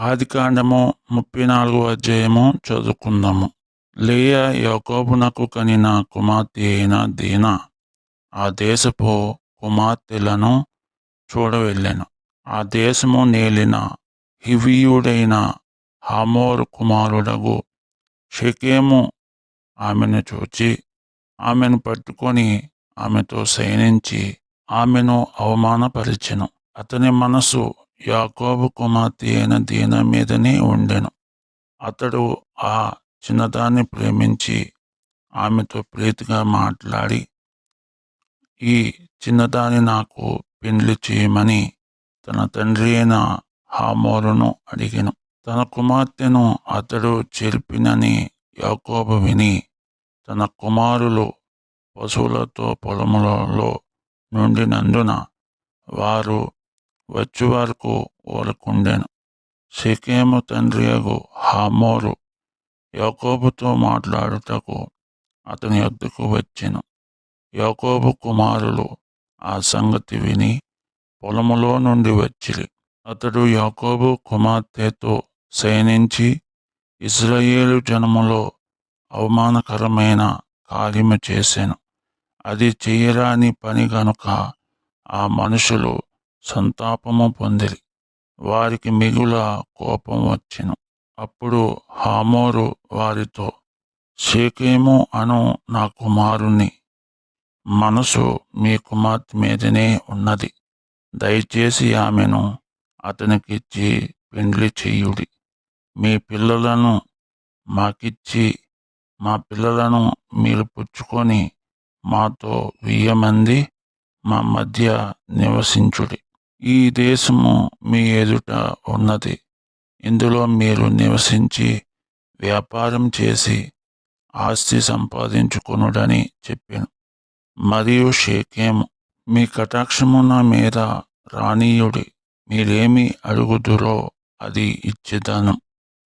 ఆదికాండము ముప్పై నాలుగో అధ్యాయము చదువుకుందాము. లేయ యోకోబునకు కనిన కుమార్తె అయిన దీనా ఆ దేశపు కుమార్తెలను చూడవెళ్ళెను. ఆ దేశము నేలిన హివియుడైన హామోరు కుమారుడగు షకేము ఆమెను చూచి ఆమెను పట్టుకొని ఆమెతో శయనించి ఆమెను అవమానపరిచెను. అతని మనసు యాకోబు కుమార్తె అయిన దీన మీదనే ఉండెను. అతడు ఆ చిన్నదాన్ని ప్రేమించి ఆమెతో ప్రీతిగా మాట్లాడి ఈ చిన్నదాన్ని నాకు పెండ్లి చేయమని తన తండ్రి అయిన హామోరును అడిగాను. తన కుమార్తెను అతడు చెరిపినని యాకోబు విని తన కుమారులు పశువులతో పొలములలో నుండినందున వారు వచ్చి వరకు ఊరకుండెను సికేము తండ్రి అగు హామోరు యాకోబుతో మాట్లాడుటకు అతని యొద్దకు వచ్చెను. యాకోబు కుమారులు ఆ సంగతి విని పొలములో నుండి వచ్చిరి. అతడు యాకోబు కుమార్తెతో శయనించి ఇజ్రాయేలు జనములో అవమానకరమైన కార్యము చేశాను అది చేయరాని పని గనుక ఆ మనుషులు సంతాపము పొందిరి. వారికి మిగుల కోపం వచ్చెను. అప్పుడు హామోరు వారితో షేకేము అను నా కుమారుని మనసు మీ కుమార్తె మీదనే ఉన్నది. దయచేసి ఆమెను అతనికిచ్చి పెండ్లి చెయ్యుడి మీ పిల్లలను మాకిచ్చి మా పిల్లలను మీరు పుచ్చుకొని మాతో వెయ్యి మంది మా మధ్య నివసించుడి. ఈ దేశము మీ ఎదుట ఉన్నది. ఇందులో మీరు నివసించి వ్యాపారం చేసి ఆస్తి సంపాదించుకొనుడని చెప్పాను. మరియు షేకేము మీ కటాక్షమున మీద రాణీయుడి మీరేమి అడుగుదురో అది ఇచ్చేదానం.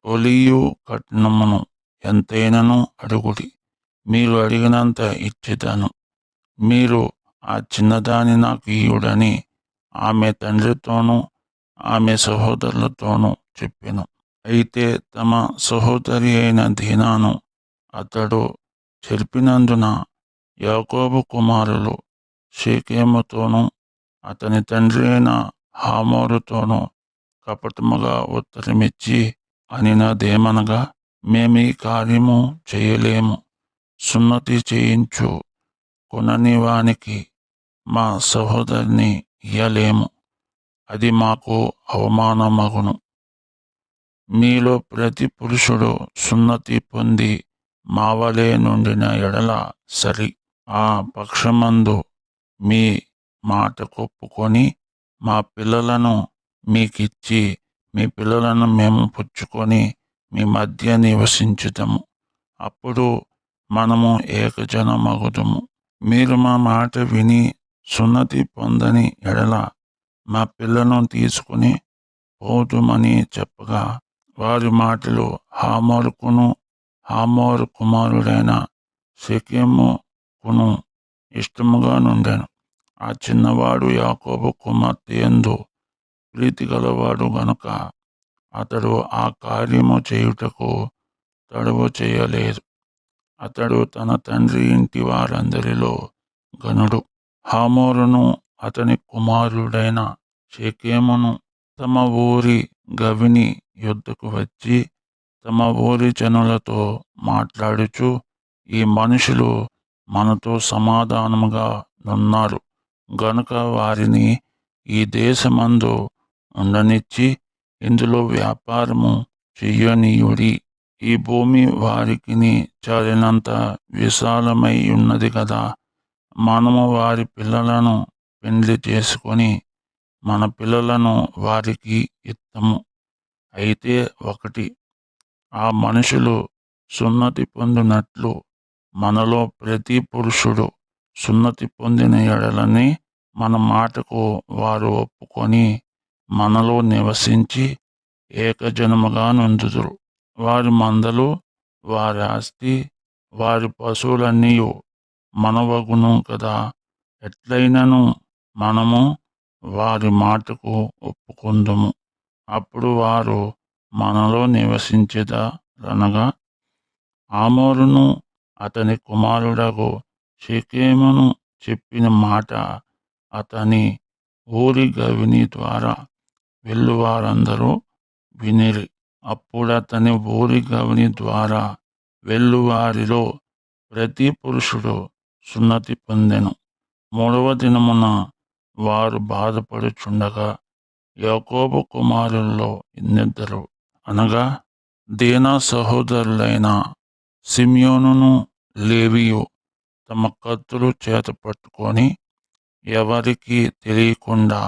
ఒలియు కట్నమును ఎంతైనను అడుగుడి. మీరు అడిగినంత ఇచ్చేదాను. మీరు ఆ చిన్నదాని నాకు ఇయుడని ఆమె తండ్రితోనూ ఆమె సహోదరులతోనూ చెప్పాను. అయితే తమ సహోదరి అయిన దీనాను అతడు చెరిపినందున యాకోబు కుమారులు షేకేముతోనూ అతని తండ్రి అయిన హామోరుతోనూ కపటముగా ఉత్తరమిచ్చి అనినదేమనగా మేము ఈ కార్యము చేయలేము. సున్నతి చేయించు. కొనని వానికి మా సహోదరిని ఇయ్యలేము. అది మాకు అవమానమగును. మీలో ప్రతి పురుషుడు సున్నతి పొంది మావలే నుండిన ఎడల సరి. ఆ పక్షమందు మీ మాట కొప్పుకొని మా పిల్లలను మీకిచ్చి మీ పిల్లలను మేము పుచ్చుకొని మీ మధ్య నివసించుతాము అప్పుడు మనము ఏకజనమగుదము. మీరు మా మాట విని సున్నతి పొందని ఎడల మా పిల్లను తీసుకుని పోదుమని చెప్పగా వారి మాటలు హామోరుకును హామోరు కుమారుడైన షెకెముకును ఇష్టముగా నుండాను. ఆ చిన్నవాడు యాకోబు కుమార్తె ఎందు ప్రీతి గలవాడు గనుక అతడు ఆ కార్యము చేయుటకు తడువు చేయలేదు. అతడు తన తండ్రి ఇంటి వారందరిలో గనుడు హామోరును అతని కుమారుడైన షేకేమును తమ ఊరి గవిని యుద్ధకు వచ్చి తమ ఊరి జనులతో మాట్లాడుచు ఈ మనుషులు మనతో సమాధానముగా నున్నారు. గనుక వారిని ఈ దేశమందు ఉండనిచ్చి ఇందులో వ్యాపారము చెయ్యనీయుడి. ఈ భూమి వారికి చాలినంత విశాలమై ఉన్నది కదా. మనము వారి పిల్లలను పెండ్లి చేసుకొని మన పిల్లలను వారికి ఇత్తము. అయితే ఒకటి ఆ మనుషులు సున్నతి పొందినట్లు మనలో ప్రతి పురుషుడు సున్నతి పొందిన ఎడలని మన మాటకు వారు ఒప్పుకొని మనలో నివసించి ఏకజనముగా నుందుదురు వారి మందలు వారి ఆస్తి వారి పశువులన్నీ మనవగును కదా. ఎట్లయినను మనము వారి మాటకు ఒప్పుకుందుము. అప్పుడు వారు మనలో నివసించెదరనగా ఆమోరును అతని కుమారుడకు షెకెమును చెప్పిన మాట అతని ఊరి గవిని ద్వారా వెళ్ళువారందరూ వినిరి. అప్పుడు అతని ఊరి గవిని ద్వారా వెళ్ళువారిలో ప్రతి పురుషుడు సున్నతి పొందెను. మూడవ దినమున వారు బాధపడుచుండగా యాకోబు కుమారుల్లో ఇన్నిద్దరు అనగా దీనా సహోదరులైన సిమియోనును లేవియు తమ కత్తులు చేత పట్టుకొని ఎవరికి తెలియకుండా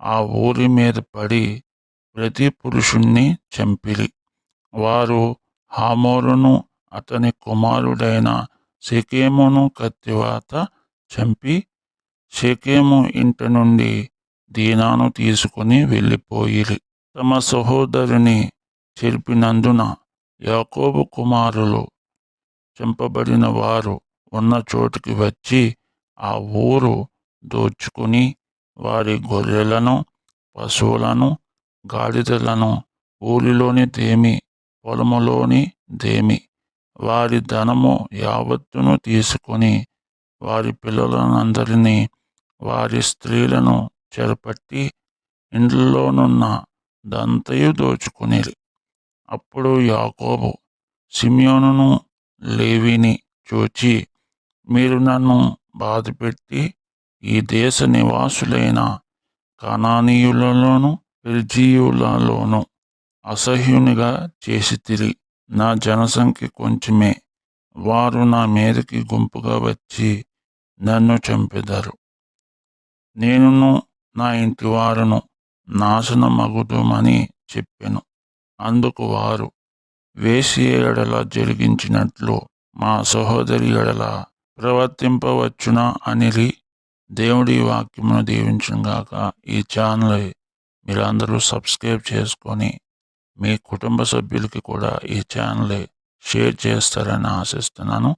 ఆ ఊరి మీద పడి ప్రతి పురుషుణ్ణి చంపిరి. వారు హామోరును అతని కుమారుడైన షెకెమును కత్తివాత చంపి షెకెము ఇంటి నుండి దీనాను తీసుకుని వెళ్ళిపోయిరి. తమ సహోదరుని చెరిపినందున యాకోబు కుమారులు చంపబడిన వారు ఉన్న చోటుకి వచ్చి ఆ ఊరు దోచుకుని వారి గొర్రెలను పశువులను గాడిదలను ఊరిలోని దేమి పొలములోని దేమి వారి ధనము యావత్తును తీసుకొని వారి పిల్లలనందరినీ వారి స్త్రీలను చెరపట్టి ఇండ్లలోనున్న దంతయు దోచుకునేది అప్పుడు యాకోబు సిమియోనును లేవిని చూచి మీరు నన్ను బాధపెట్టి ఈ దేశ నివాసులైన కణానీయులలోను పెర్జీయులలోను అసహ్యునిగా చేసి తిరిగి నా జనసంఖ్య కొంచెమే. వారు నా మీదకి గుంపుగా వచ్చి నన్ను చంపెదరు. నేనును నా ఇంటి వారును నాశనమగుదుమని చెప్పెను. అందుకు వారు వేసి ఎడల జరిగించినట్లు మా సహోదరి ఎడల ప్రవర్తింపవచ్చునా అనిరి దేవుడి వాక్యమును దీవించుగాక ఈ ఛానల్ మీరందరూ సబ్స్క్రైబ్ చేసుకొని మీ కుటుంబ సభ్యులకి కూడా ఈ ఛానల్ షేర్ చేస్తారని ఆశిస్తున్నాను.